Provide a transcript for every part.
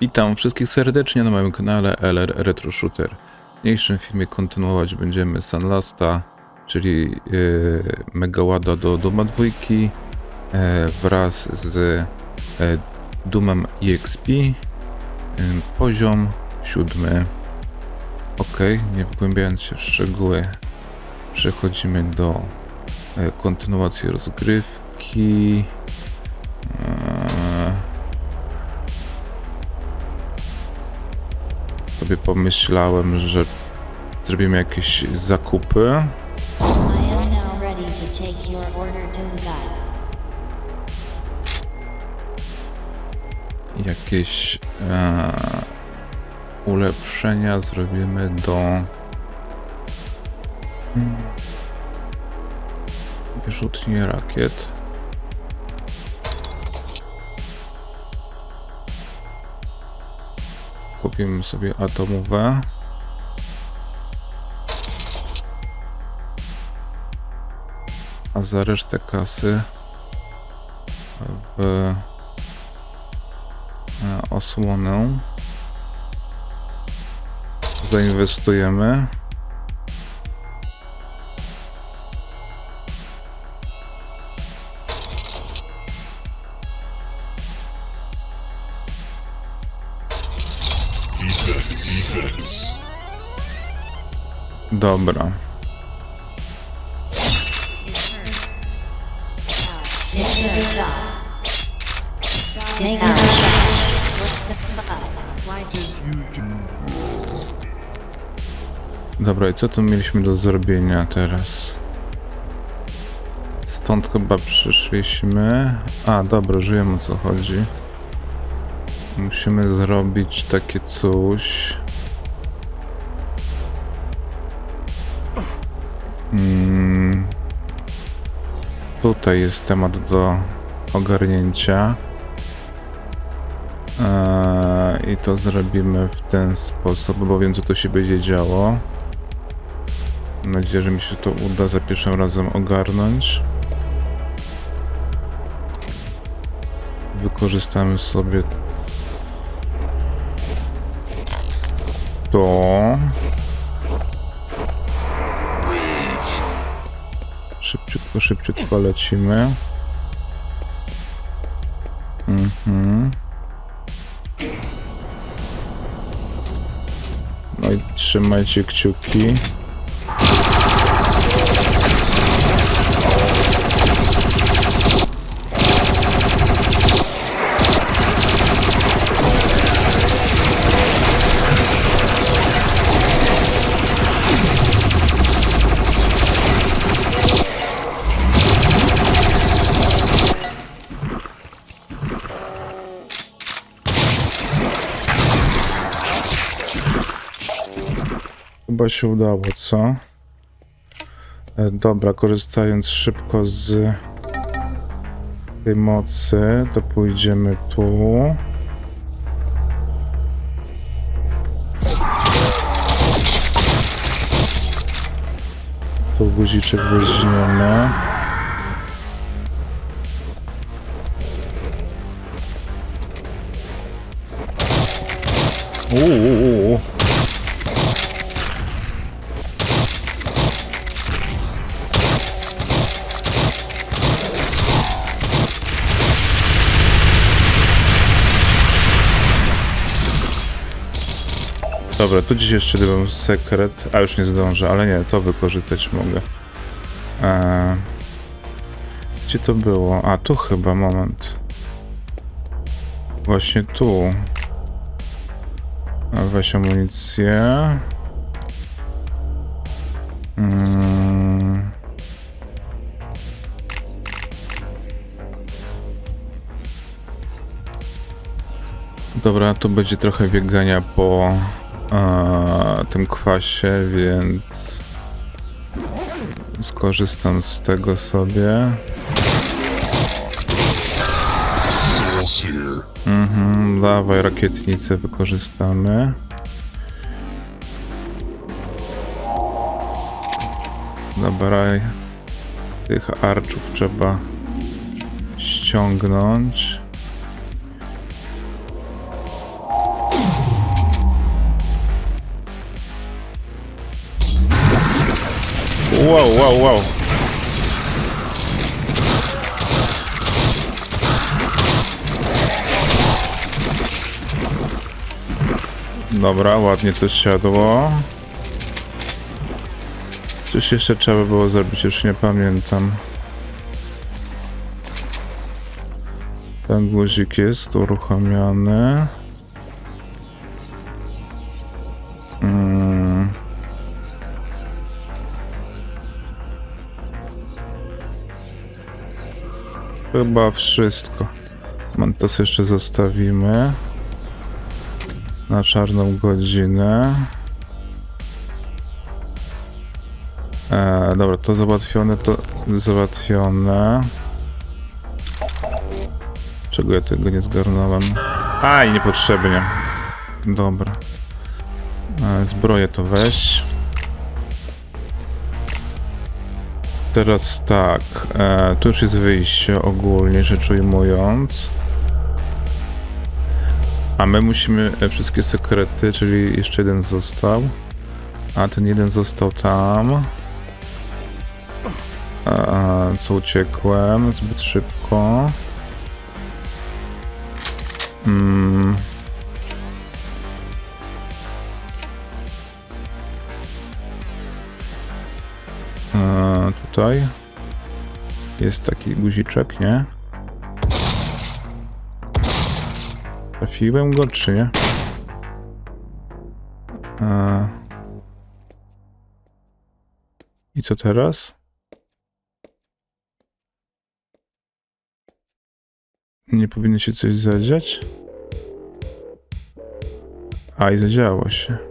Witam wszystkich serdecznie na moim kanale LR Retro Shooter. W dzisiejszym filmie kontynuować będziemy Sunlasta, czyli yy, Megawada do Duma dwójki e, wraz z e, Dumem EXP. Yy, poziom siódmy. Ok, nie wgłębiając się w szczegóły, przechodzimy do e, kontynuacji rozgrywki. Eee, sobie pomyślałem, że zrobimy jakieś zakupy. Jakieś e, ulepszenia zrobimy do hmm, wyrzutni rakiet. Kupimy sobie atomowe. A za resztę kasy w e, osłonę zainwestujemy. Dobra. Dobra, i co tu mieliśmy do zrobienia teraz? Stąd chyba przyszliśmy. A, dobra, wiem o co chodzi. Musimy zrobić takie coś. Mm. Tutaj jest temat do ogarnięcia. Eee, I to zrobimy w ten sposób, bo wiem co tu się będzie działo. Mam nadzieję, że mi się to uda za pierwszym razem ogarnąć. Wykorzystamy sobie to. Szybciutko, szybciutko lecimy. Mhm. No i trzymajcie kciuki. Się udało, co? E, Dobra, korzystając szybko z tej mocy, to pójdziemy tu. Tu guziczek weźmiemy. Uuu. Dobra, tu gdzieś jeszcze był sekret, a już nie zdążę, ale nie, to wykorzystać mogę. Eee, gdzie to było? A, tu chyba, moment. Właśnie tu. A weź amunicję. Mm. Dobra, tu będzie trochę biegania po e, tym kwasie, więc skorzystam z tego sobie. Mhm, dawaj rakietnicę wykorzystamy. Dobra, tych arczów trzeba ściągnąć. Wow, wow, wow. Dobra, ładnie to siadło. Coś jeszcze trzeba było zrobić, już nie pamiętam. Ten guzik jest uruchomiony. Chyba wszystko. Mantos jeszcze zostawimy na czarną godzinę. E, dobra, to załatwione, to załatwione. Czego ja tego nie zgarnąłem? Aj, niepotrzebnie. Dobra. E, zbroję to weź. Teraz tak, e, tu już jest wyjście ogólnie rzecz ujmując. A my musimy e, wszystkie sekrety, czyli jeszcze jeden został. A ten jeden został tam. E, co uciekłem zbyt szybko. Mm. Tutaj jest taki guziczek, nie? Trafiłem go, czy nie? I co teraz? Nie powinno się coś zadziać? A, i zadziało się.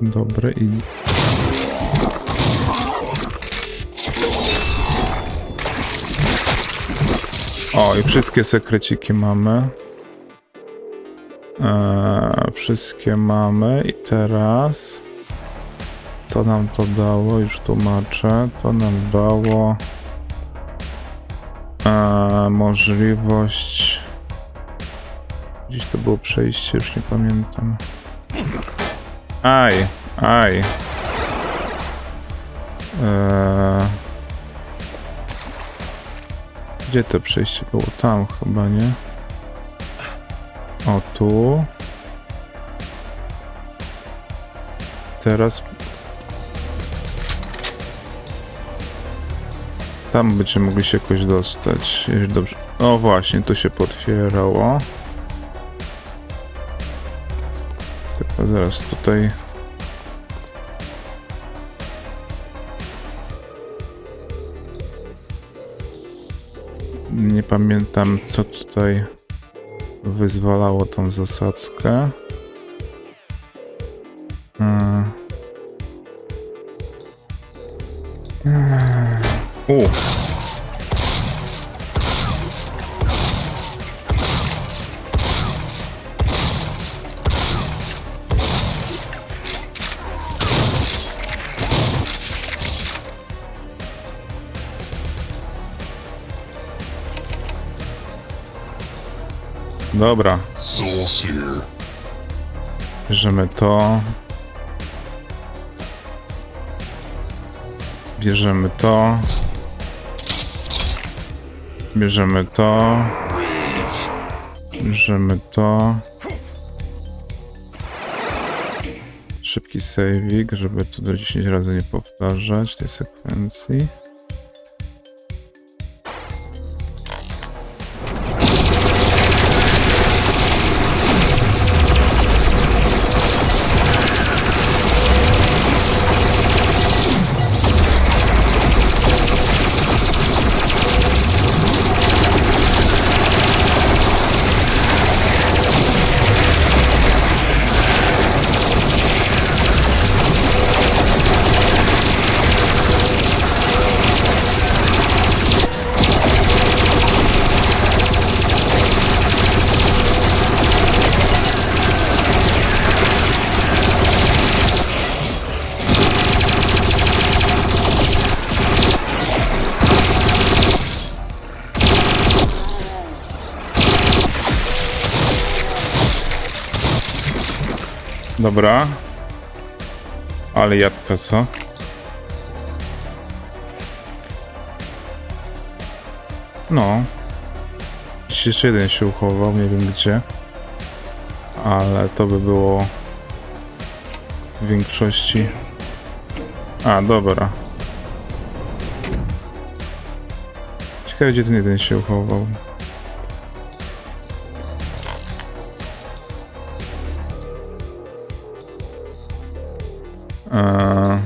Dobre i... O, i wszystkie sekreciki mamy. Eee, wszystkie mamy i teraz... Co nam to dało? Już tłumaczę. To nam dało... Eee, możliwość... Gdzieś to było przejście, już nie pamiętam. Aj, aj. Eee... Gdzie to przejście było? Tam chyba, nie? O, tu. Teraz... Tam będziemy mogli się jakoś dostać, jeżeli dobrze... O właśnie, to się potwierało. Zaraz tutaj... Nie pamiętam, co tutaj wyzwalało tą zasadzkę. U. Dobra, bierzemy to. Bierzemy to. Bierzemy to. Bierzemy to. Szybki saving, żeby to do 10 razy nie powtarzać tej sekwencji. Dobra. Ale jabłka, co? No. Jeszcze jeden się uchował, nie wiem gdzie. Ale to by było w większości. A, dobra. Ciekawe, gdzie ten jeden się uchował. Eee,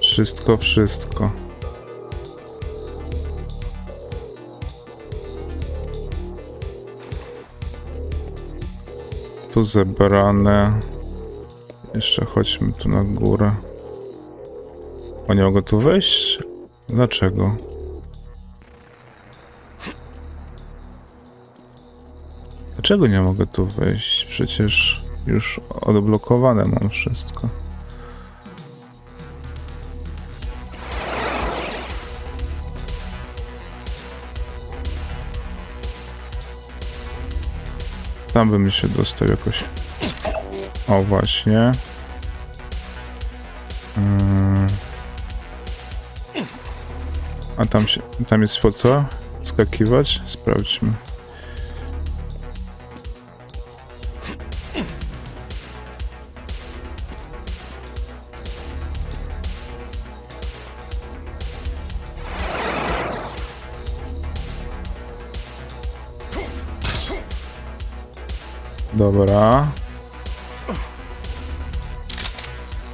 wszystko, wszystko. Tu zebrane. Jeszcze chodźmy tu na górę. O, nie mogę tu wejść? Dlaczego? Dlaczego nie mogę tu wejść? Przecież już odblokowane mam wszystko. Tam bym się dostał jakoś. O, właśnie. Mm. A tam się, tam jest po co? Skakiwać? Sprawdźmy. Dobra.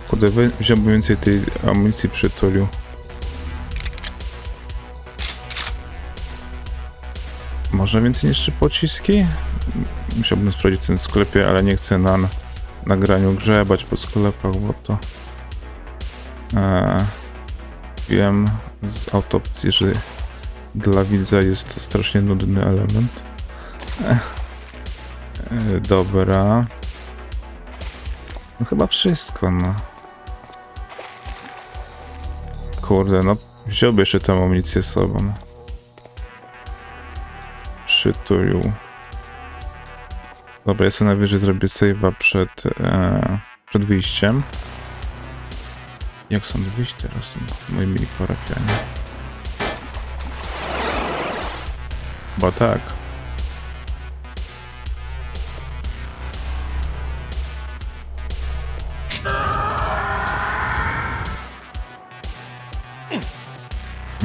Kurde, wziąłbym więcej tej amunicji przy tuliu. Może więcej niż trzy pociski? Musiałbym sprawdzić w tym sklepie, ale nie chcę na nagraniu grzebać po sklepach, bo to... E, wiem z autopsji, że dla widza jest to strasznie nudny element. E, dobra. No chyba wszystko, no. Kurde, no wziąłby jeszcze tę amunicję sobą. Przytulił. Dobra, ja sobie najwyżej zrobię save'a przed, e, przed wyjściem. Jak stąd wyjść teraz, moi mili parafianie? Bo tak.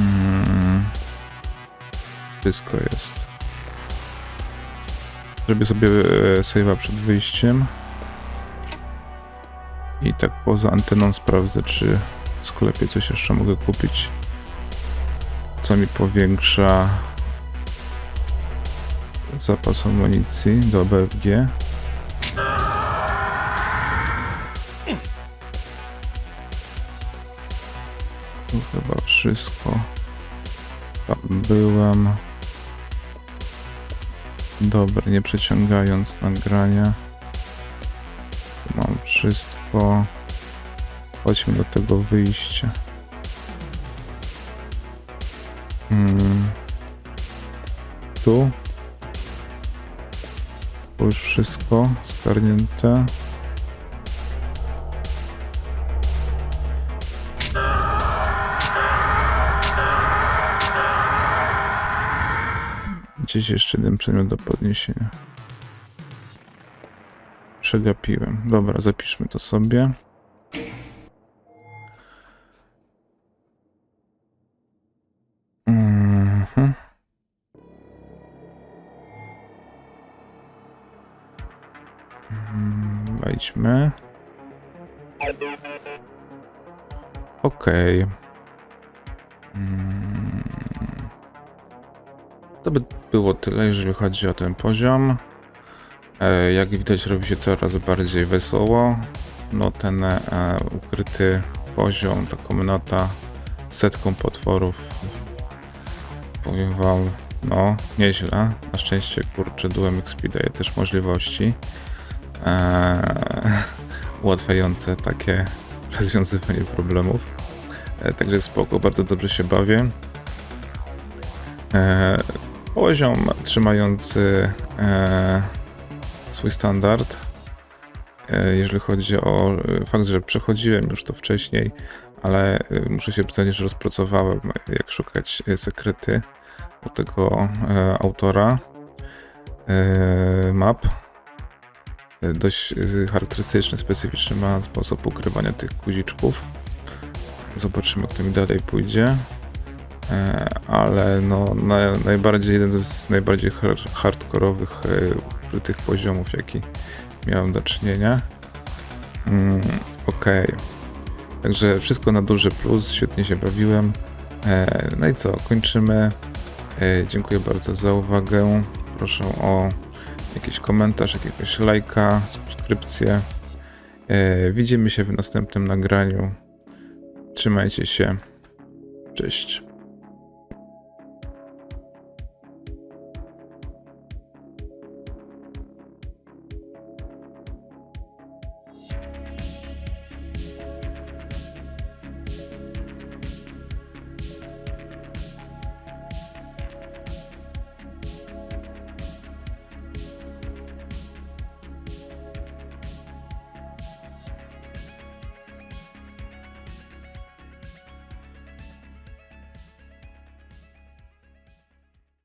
Mm. Wszystko jest. Zrobię sobie e, save'a przed wyjściem. I tak poza anteną sprawdzę, czy w sklepie coś jeszcze mogę kupić. Co mi powiększa zapas amunicji do BFG. Chyba wszystko. Tam byłem. Dobra, nie przeciągając nagrania. Tu Mam wszystko. Chodźmy do tego wyjścia. Hmm. Tu. Tu już wszystko skarnięte. Gdzieś jeszcze jeden przedmiot do podniesienia. Przegapiłem. Dobra, zapiszmy to sobie. Mhm. Mm, Wejdźmy. Okej. Mm. To by było tyle, jeżeli chodzi o ten poziom. E, jak widać, robi się coraz bardziej wesoło. No, ten ukryty poziom, ta komnata z setką potworów. Powiem wam, no, nieźle. Na szczęście, kurczę, Duem XP daje też możliwości e, ułatwiające takie rozwiązywanie problemów. E, także spoko, bardzo dobrze się bawię. Poziom trzymający e, swój standard. e, jeżeli chodzi o e, fakt, że przechodziłem już to wcześniej, ale e, muszę się przyznać, że rozpracowałem, jak szukać e, sekrety u tego e, autora e, map. Dość charakterystyczny, specyficzny ma sposób ukrywania tych guziczków. Zobaczymy, jak to mi dalej pójdzie. Ale no, na, najbardziej jeden z najbardziej har- hardkorowych e, ukrytych poziomów, jaki miałem do czynienia. Mm, Okej. Także wszystko na duży plus, świetnie się bawiłem. E, no i co, kończymy. E, dziękuję bardzo za uwagę. Proszę o jakiś komentarz, jakiegoś lajka, subskrypcję. E, widzimy się w następnym nagraniu. Trzymajcie się. Cześć.